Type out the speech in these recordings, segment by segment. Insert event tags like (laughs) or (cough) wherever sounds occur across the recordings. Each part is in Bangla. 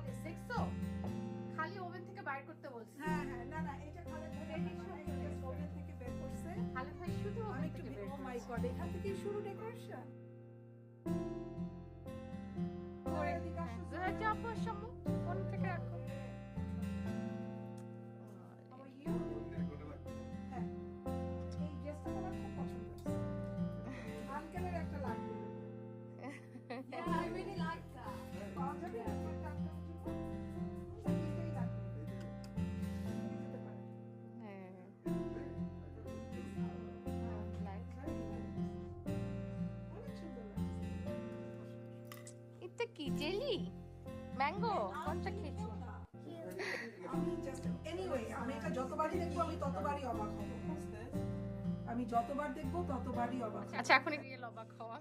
খালি দেখছ খালি ওভেন থেকে বাইর করতে বলছি। হ্যাঁ হ্যাঁ না না এটা খালেদ ভাই oven থেকে বের করছে। খালি ভাই শুধু ওভেন থেকে বের ও মাই গড এখান থেকে শুরু ডেকোরেশন করে জেলি? ম্যাঙ্গো কোনটা খেয়েছো? আমি জাস্ট এনিওয়ে আমি এটা যতবারই দেখব আমি ততবারই অবাক হব আমি যতবার দেখব ততবারই অবাক আচ্ছা এখন গিয়ে অবাক হওয়া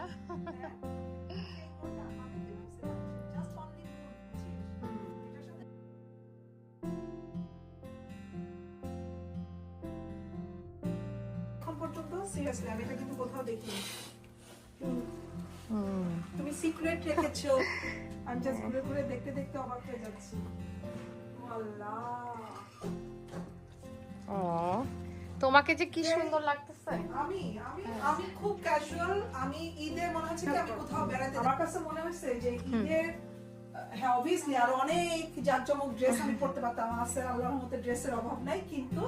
না? পর্যন্ত সিরিয়াসলি আমি এটা কিন্তু কোথাও দেখিনি। তুমি সিক্রেট রেখেছো। আমি জাস্ট ঘুরে ঘুরে দেখতে দেখতে অবাক হয়ে যাচ্ছি। আল্লাহ তোমাকে যে কি সুন্দর লাগতেছে। আমি আমি আমি খুব ক্যাজুয়াল আমি ঈদে মনে হচ্ছে কি আমি কোথাও বেড়াতে আমার কাছে মনে হচ্ছে যে ঈদের হ্যাঁ অবভিয়াসলি আর অনেক জাঁকজমক ড্রেস আমি পরতে পারতাম। আছে আল্লাহর মতো ড্রেসের অভাব নাই কিন্তু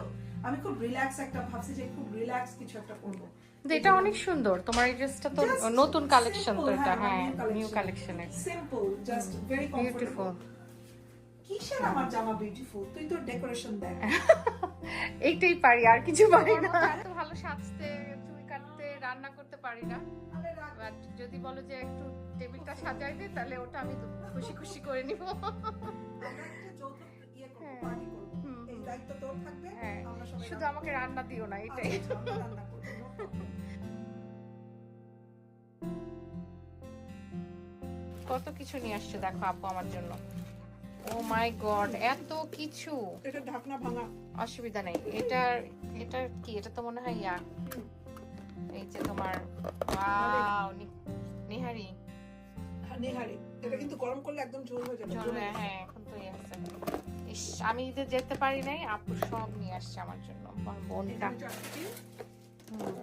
আমি খুব রিল্যাক্স একটা ভাবছি যে খুব রিল্যাক্স কিছু একটা করব কিন্তু এটা অনেক সুন্দর। তোমার এই ড্রেসটা তো নতুন কালেকশন তো এটা হ্যাঁ, নিউ. কালেকশনের সিম্পল জাস্ট ভেরি কমফোর্টেবল কিসের আমার জামা বিউটিফুল তুই তো ডেকোরেশন দেখ। (laughs) এইটাই পারি আর কিছু পারি না। এত ভালো সাজতে চুল কাটতে রান্না করতে পারি না। আরে বাট যদি বলো যে একটু টেবিলটা সাজাই দে তাহলে ওটা আমি খুশি খুশি করে নিব। ইয়ে হ্যাঁ। হ্যাঁ, আমরা সবাই শুধু আমাকে রান্না দিও না এটাই। আচ্ছা, problem. কত কিছু নিয়ে আসছে দেখো আপু আমার জন্য। ও মাই গড এত কিছু। এটা ঢাকনা ভাঙা। অসুবিধা নেই। এটার এটা কি? এটা তো মনে হয় ইয়া। এই যে তোমার ওয়াও নিহারি। হ্যাঁ, নেহারি। এটা কিন্তু গরম করলে একদম ঝোল হয়ে যাবে চলবে হ্যাঁ এখন তো ইয়ে আছে। ইস আমি ঈদে যেতে পারি নাই আপু সব নিয়ে আসছে আমার জন্য। আমার বোনটা। হুম,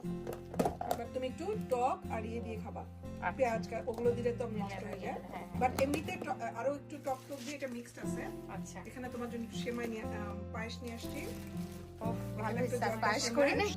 এবার তুমি একটু টক আর ইয়ে দিয়ে খাবা। আচ্ছা। পেঁয়াজ ওগুলো দিলে তো নষ্ট হয়ে যায়। হ্যাঁ, হ্যাঁ, বাট এমনিতে আরও একটু টক টক দিয়ে এটা মিক্সড আছে। আচ্ছা। এখানে তোমার জন্য সেমাই নিয়ে পায়েস নিয়ে আসছি। ভালো একটু পায়েস করে নাই?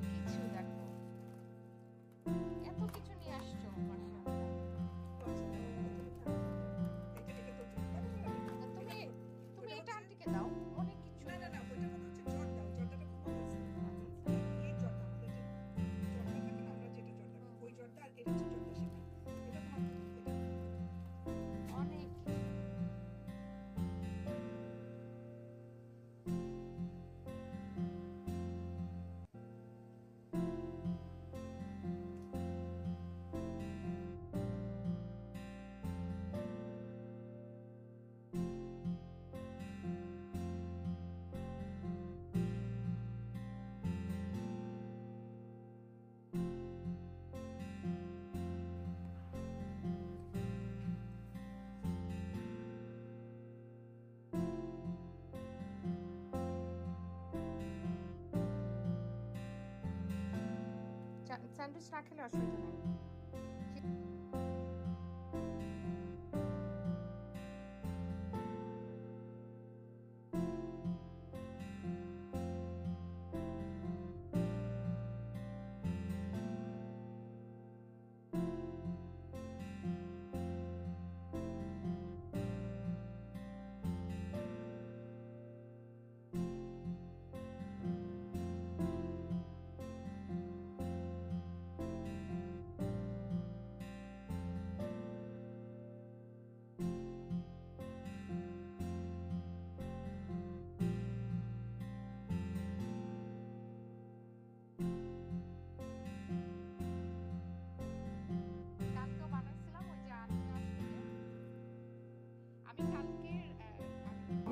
স্যান্ডউইচ না খেলে অসুবিধা নেই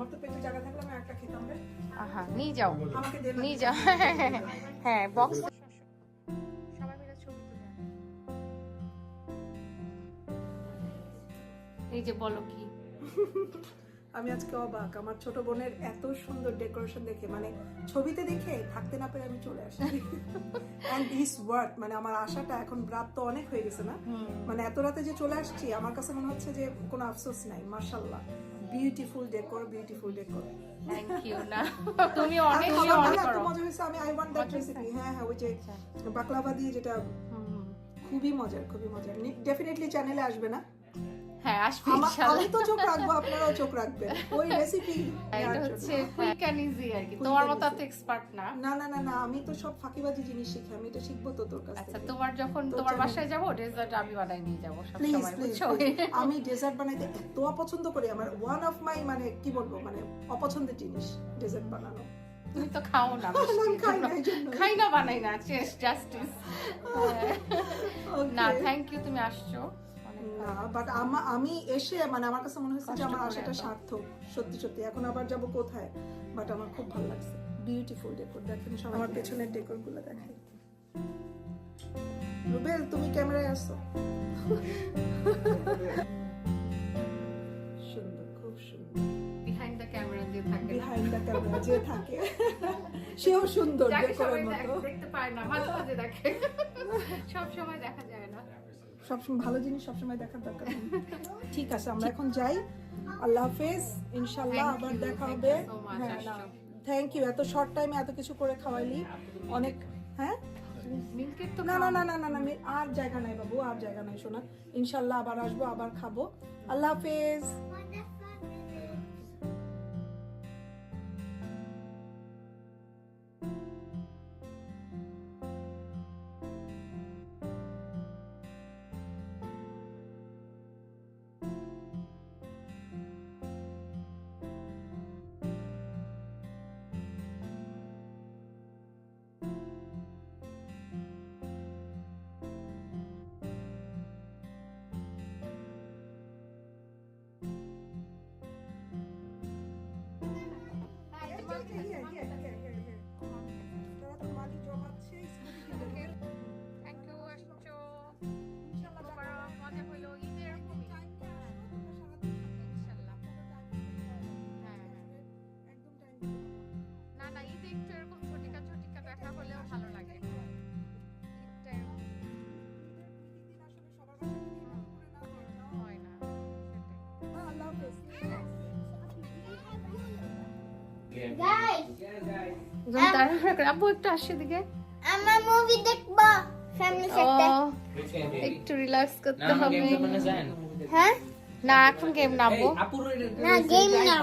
তো পেটে জায়গা থাকলে আমি একটা খেতাম রে। আহা নিয়ে যাও। আমাকে দে নিয়ে যাও। (laughs) হ্যাঁ বক্স সবাই মিলে ছবি তুলে এই যে বলো কি? (laughs) আমি আজকে অবাক। আমার ছোট বোনের এত সুন্দর ডেকোরেশন দেখে মানে ছবিতে দেখে থাকতে না পেরে আমি চলে আসি। অ্যান্ড দিস ওয়ার্ড মানে আমার আশাটা এখন রাত তো অনেক হয়ে গেছে না? মানে এত রাতে যে চলে আসছি আমার কাছে মনে হচ্ছে যে কোনো আফসোস নাই মার্শাল্লাহ beautiful decor beautiful decor thank you না তুমি অনেক অনেক করো। মজা হয়েছে আমি আই ওয়ান্ট দ্যাট রেসিপি হ্যাঁ হ্যাঁ ওই যে বাকলাভা দিয়ে যেটা খুবই মজার খুবই মজার। ডেফিনেটলি চ্যানেলে আসবে না। হ্যাঁ আসবে আমি তো চোখ রাখব আপনারাও চোখ রাখবেন। ওই রেসিপি এটা হচ্ছে কুইক অ্যান্ড ইজি আর কি। তোমার মতো এত এক্সপার্ট না। না না না না আমি তো সব ফাঁকিবাজি জিনিস শিখি আমি এটা শিখব তো তোর কাছ আচ্ছা তোমার যখন তোমার বাসায় যাব ডেজার্ট আমি বানাই নিয়ে যাব সব সময় বুঝছ? আমি ডেজার্ট বানাইতে এত অপছন্দ করি আমার ওয়ান অফ মাই মানে কি বলব মানে অপছন্দের জিনিস ডেজার্ট বানানো। তুমি তো খাও না (laughs) খাই না, বানাই না চেস জাস্টিস (laughs) না থ্যাংক ইউ তুমি আসছো। বাট আমি এসে মানে আমার কাছে মনে হচ্ছে যে আমার আশাটা। সার্থক সত্যি সত্যি। এখন আবার যাব কোথায়? বাট আমার খুব ভালো লাগছে। বিউটিফুল ডেকোর দেখেন সব আমার পেছনের ডেকোরগুলো দেখেন। রুবেল তুমি ক্যামেরায় আসো। সুন্দর খুব সুন্দর। বিহাইন্ড দ্য ক্যামেরা দিয়ে থাকে। বিহাইন্ড দ্য ক্যামেরা যে থাকে। সেও সুন্দর ডেকোরের মতো। দেখতে পায় না মাঝে মাঝে দেখে সব সময় দেখা যায় না। সবসময় ভালো জিনিস সবসময় দেখার দরকার (laughs) ঠিক আছে আমরা এখন যাই। আল্লাহ হাফেজ ইনশাল্লাহ আবার দেখা হবে। হ্যাঁ থ্যাংক ইউ এত শর্ট টাইমে এত কিছু করে খাওয়াইলি। অনেক হ্যাঁ? না না না না না না আর জায়গা নাই বাবু আর জায়গা নাই শোনা। ইনশাল্লাহ আবার আসব আবার খাব। আল্লাহ হাফেজ। তাড়াহুড়া করে আব্বু একটু আসছে দিকে আমার মুভি দেখব ফ্যামিলির সাথে একটু রিল্যাক্স করতে হবে হ্যাঁ না এখন গেম না আব্বু না গেম না